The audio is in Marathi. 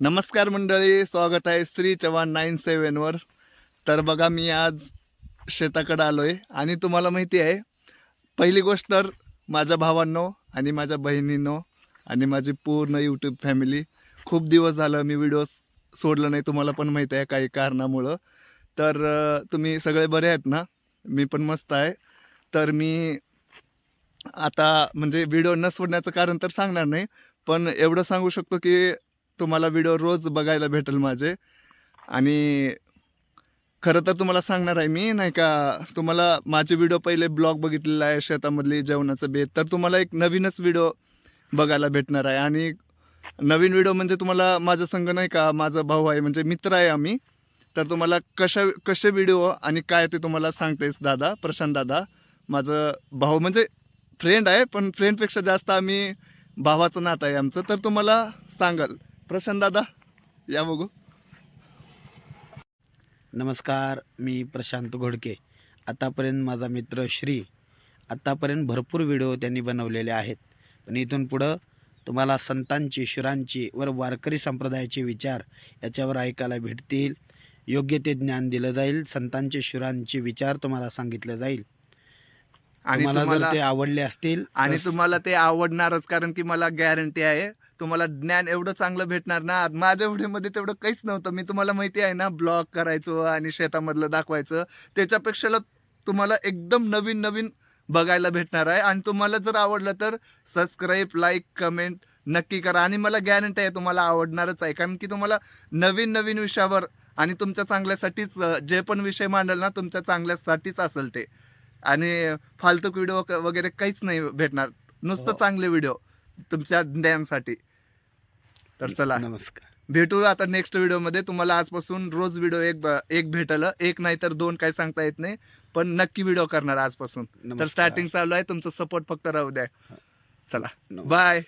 नमस्कार मंडळी स्वागत आहे श्री चव्हाण नाईन सेवनवर तर बघा मी आज शेताकडं आलो आहे आणि तुम्हाला माहिती आहे पहिली गोष्ट तर माझ्या भावांनो आणि माझ्या बहिणींनो आणि माझी पूर्ण यूट्यूब फॅमिली खूप दिवस झालं मी व्हिडिओ सोडलं नाही तुम्हाला पण माहीत आहे काही कारणामुळं. तर तुम्ही सगळे बरे आहेत ना? मी पण मस्त आहे. तर मी आता म्हणजे व्हिडिओ न सोडण्याचं कारण तर सांगणार नाही पण एवढं सांगू शकतो की तुम्हाला व्हिडिओ रोज बघायला भेटेल माझे. आणि खरं तर तुम्हाला सांगणार आहे मी नाही का तुम्हाला माझे व्हिडिओ पहिले ब्लॉग बघितलेला आहे शेतामधली जेवणाचं बेत तर तुम्हाला एक नवीनच व्हिडिओ बघायला भेटणार आहे. आणि नवीन व्हिडिओ म्हणजे तुम्हाला माझं संग नाही का माझा भाऊ आहे म्हणजे मित्र आहे आम्ही. तर तुम्हाला कशा कसे व्हिडिओ आणि काय ते तुम्हाला सांगतेस दादा प्रशांत दादा. माझं भाऊ म्हणजे फ्रेंड आहे पण फ्रेंडपेक्षा जास्त आम्ही भावाचं नातं आहे आमचं. तर तुम्हाला सांगाल. प्रशांत दादा या बघू. नमस्कार मी प्रशांत घोडके. आतापर्यंत माझा मित्र श्री आत्तापर्यंत भरपूर व्हिडिओ त्यांनी बनवलेले आहेत. पण इथून पुढं तुम्हाला संतांची शुरांची वर वारकरी संप्रदायाचे विचार याच्यावर ऐकायला भेटतील. योग्य ते ज्ञान दिलं जाईल संतांचे शुरांचे विचार तुम्हाला सांगितलं जाईल. आणि तुम्हाला जर ते आवडले असतील आणि तुम्हाला ते आवडणारच कारण की मला गॅरंटी आहे. तुम्हाला ज्ञान एवढं चांगलं भेटणार ना. माझ्या व्हिडिओमध्ये तेवढं काहीच नव्हतं. मी तुम्हाला माहिती आहे ना ब्लॉग करायचो आणि शेतामधलं दाखवायचं. त्याच्यापेक्षा तुम्हाला एकदम नवीन नवीन बघायला भेटणार आहे. आणि तुम्हाला जर आवडलं तर सबस्क्राईब लाईक कमेंट नक्की करा. आणि मला गॅरंटी आहे तुम्हाला आवडणारच आहे. कारण की तुम्हाला नवीन नवीन विषयावर आणि तुमच्या चांगल्यासाठीच जे पण विषय मांडल ना तुमच्या चांगल्यासाठीच असेल ते. आणि फालतू व्हिडिओ वगैरे काहीच नाही भेटणार. नुसतं हो. चांगले व्हिडिओ तुमच्या ज्ञानासाठी. तर चला नमस्कार. भेटू आता नेक्स्ट व्हिडिओमध्ये तुम्हाला आजपासून रोज व्हिडिओ एक एक भेटल. एक नाही तर दोन काही सांगता येत नाही पण नक्की व्हिडिओ करणार आजपासून. तर. स्टार्टिंग चालू आहे. तुमचं सपोर्ट फक्त राहू द्या. चला. बाय